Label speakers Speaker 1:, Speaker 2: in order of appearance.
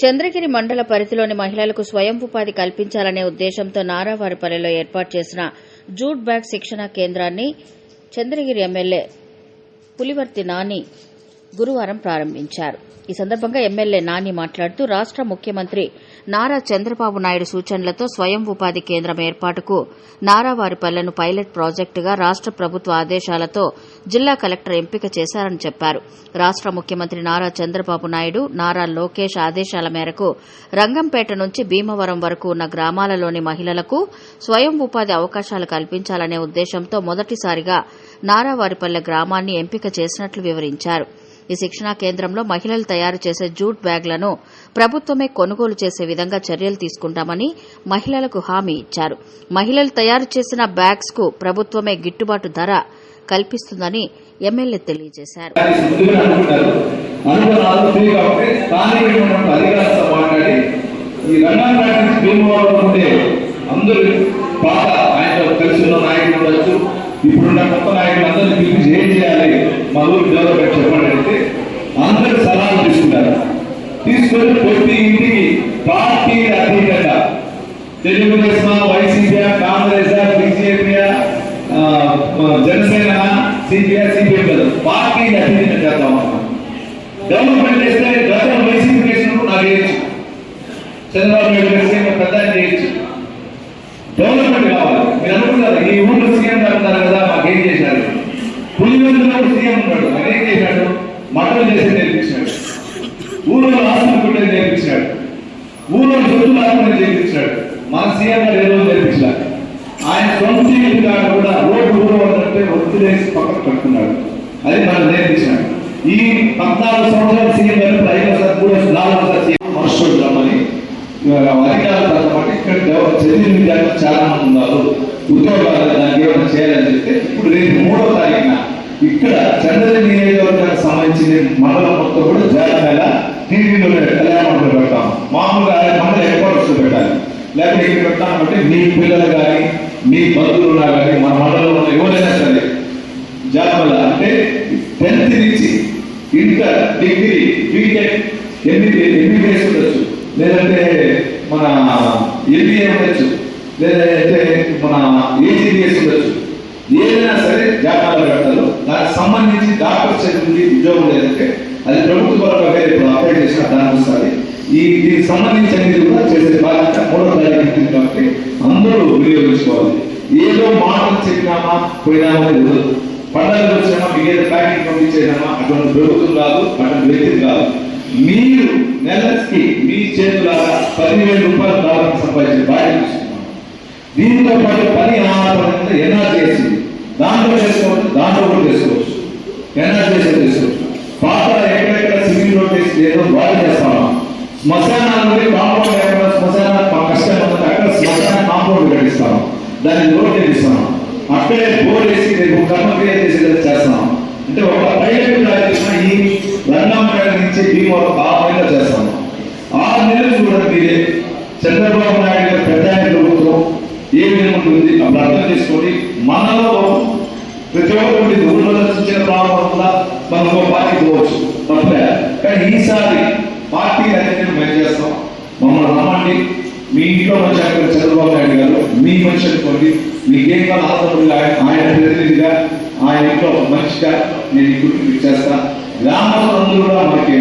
Speaker 1: చంద్రగిరి మండల పరిధిలోని మహిళలకు స్వయం ఉపాధి కల్పించాలనే ఉద్దేశంతో నారావారిపల్లెలో ఏర్పాటు చేసిన జూట్ బ్యాగ్ శిక్షణా కేంద్రాన్ని చంద్రగిరి ఎమ్మెల్యే పులివర్తి నాని గురువారం ప్రారంభించారు. ఈ సందర్భంగా ఎమ్మెల్యే నాని మాట్లాడుతూ రాష్ట ముఖ్యమంత్రి నారా చంద్రబాబు నాయుడు సూచనలతో స్వయం ఉపాధి కేంద్రం ఏర్పాటుకు నారావారిపల్లెను పైలట్ ప్రాజెక్టుగా రాష్ట ప్రభుత్వ ఆదేశాలతో జిల్లా కలెక్టర్ ఎంపిక చేశారని చెప్పారు. రాష్ట ముఖ్యమంత్రి నారా చంద్రబాబు నాయుడు నారా లోకేష్ ఆదేశాల మేరకు రంగంపేట నుంచి భీమవరం వరకు ఉన్న గ్రామాలలోని మహిళలకు స్వయం ఉపాధి అవకాశాలు కల్పించాలనే ఉద్దేశంతో మొదటిసారిగా నారావారిపల్లె గ్రామాన్ని ఎంపిక చేసినట్లు వివరించారు. ఈ శిక్షణా కేంద్రంలో మహిళలు తయారు చేసే జూట్ బ్యాగ్లను ప్రభుత్వమే కొనుగోలు చేసే విధంగా చర్యలు తీసుకుంటామని మహిళలకు హామీ ఇచ్చారు. మహిళలు తయారు చేసిన బ్యాగ్స్కు ప్రభుత్వమే గిట్టుబాటు ధర కల్పిస్తుందని ఎమ్మెల్యే తెలియజేశారు.
Speaker 2: దాన్ని ఇప్పుడున్న కొత్త నాయకులు అందరినీ పిలిపించి ఏం చేయాలి? మా ఊరు డెవలప్మెంట్ చెప్పండి. సలహాలు తీసుకున్నారు. తీసుకొని ప్రతి ఇంటికి పార్టీ అతీతంగా Telugu Desam YCP Congress BJP Janasena CPI CPM కదా. పార్టీ అతీతంగా చేద్దాం అనుకున్నాం. డెవలప్మెంట్ చేస్తే గతం వైసీపీ చేసినప్పుడు నాకు చేయొచ్చు. చంద్రబాబు నాయుడు గారు ప్రధాని చేయొచ్చు. డెవలప్మెంట్ కావాలి మీరు అనుకున్నారు ఈ ఊళ్ళో సీఎం గారు ఉన్నారు కదా మాకేం చేశారు పులివెందులో సీఎం ఉన్నాడు ఆయన ఏం చేశాడు మటన్ చేసి నేర్పించాడు. ఊళ్ళో ఆస్తులు కూడా నేర్పించాడు. ఊళ్ళో సొత్తులు ఆత్మని నేర్పించాడు. మా సీఎం గారు ఏదో రోజు నేర్పించాడు ఆయన సొంత ఇల్లు కాడ కూడా రోడ్డు ఊరు అంటే ఒత్తిలేసి పక్కన కట్టుకున్నాడు అది మనం నేర్పించాడు ఈ పద్నాలుగు సంవత్సరాల సీఎం గారు ఇప్పుడు ఐదోసారి మూడోసారి నాలుగోసారి సీఎం మనుషులు రమ్మని అధికారులతో పాటు ఇక్కడ డెవలప్ చదివిన విద్యార్థులు చాలా మంది ఉన్నారు. ఉద్యోగాలు దానికి ఏమైనా చేయాలని చెప్తే ఇప్పుడు రేపు మూడో తారీఖున ఇక్కడ చంద్రగిరి నియోజకవర్గానికి మండలం మొత్తం కూడా జాగ్రత్తగా టీవీలో కళ్యాణ మండలి పెడతాం. మామూలుగా ఆయన మండలి హెడ్ పెట్టాలి. లేకపోతే ఇక్కడ పెట్టామంటే మీ పిల్లలు కానీ మీ బంధువులు ఉన్నా కానీ మన మండలంలో ఉన్న ఎవరైనా సరే జాతర అంటే టెన్త్ నుంచి ఇంటర్ డిగ్రీ బీటెక్ ఎన్ని ఎంబీబీఎస్ ఉండొచ్చు. లేదంటే మన ఎంబీఏ ఉండొచ్చు. లేదంటే మన ఏజీబీఎస్ ఉండొచ్చు. ఏదైనా సరే జాతర పెడతారు. దానికి సంబంధించి డాక్టర్ చదివింది ఉద్యోగం లేదంటే అది ప్రభుత్వ పరంగా వేరే ఇప్పుడు అప్లై చేసిన దాని వస్తుంది. ఈ దీనికి సంబంధించి అనేది కూడా చేసే బాధ్యత మూడో తారీఖు కాబట్టి అందరూ వినియోగించుకోవాలి ఏదో మాటలు చెప్పినామా పోయినామా అనేది ఉండదు పండుగలు వచ్చినామా మీకు ఏదో ప్యాకెట్ పంపించేదామా అటువంటి ప్రభుత్వం కాదు అటువంటి వ్యక్తి కాదు. మీరు నెలకి మీ చేతులారా పదివేల రూపాయల దాదాపు సంపాదించే బాధ్యత దీంతో పాటు పని ఆధారంగా ఎన్ఆర్ చేసింది దాంట్లో చేసుకోవచ్చు దాంట్లో కూడా చేసుకోవచ్చు. ఎన్ఆర్ చేసుకోవచ్చు. పాత ఎక్కడెక్కడ సివిల్ రోడ్ వేసి లేదో వాళ్ళు చేస్తామా శ్మశానాలు కాంపౌండ్ లేకుండా శ్మశానాలు మా కష్టం ఉన్నది అక్కడ శ్మశాన కాంపౌండ్ కట్టిస్తాము దాన్ని రోడ్ వేపిస్తాము అక్కడే బోర్ వేసి రేపు కర్మక్రియ చేసేది చేస్తాం. అంటే ఒక ప్రైవేట్ రాజకీయ ఈ రంగంపేట నుంచి భీమవరం ఆరు నెలలు చేస్తాము ఆరు నెలలు చూడండి మీరే చంద్రబాబు నాయుడు గారి పెద్ద ప్రభుత్వం ఏ విధంగా ఉంటుంది అప్పుడు అర్థం చేసుకోండి మనలో ప్రతి ఒక్కరి ఊళ్ళో చిన్న ప్రాబ్లం ఉందా మనం ఒక పార్టీ పోవచ్చు తప్పలే. కానీ ఈసారి పార్టీ అనేది మేము చేస్తాం? మమ్మల్ని నమ్మండి మీ ఇంట్లో మంచి అక్కడ చంద్రబాబు నాయుడు గారు మీ మనిషి అనుకోండి మీకేం కాదు ఆధారంగా ఆయన ప్రతినిధిగా ఆ ఇంట్లో మంచిగా నేను ఇప్పుడు గుర్తు మీకు చేస్తా గ్రామంలో అందరూ కూడా మనకి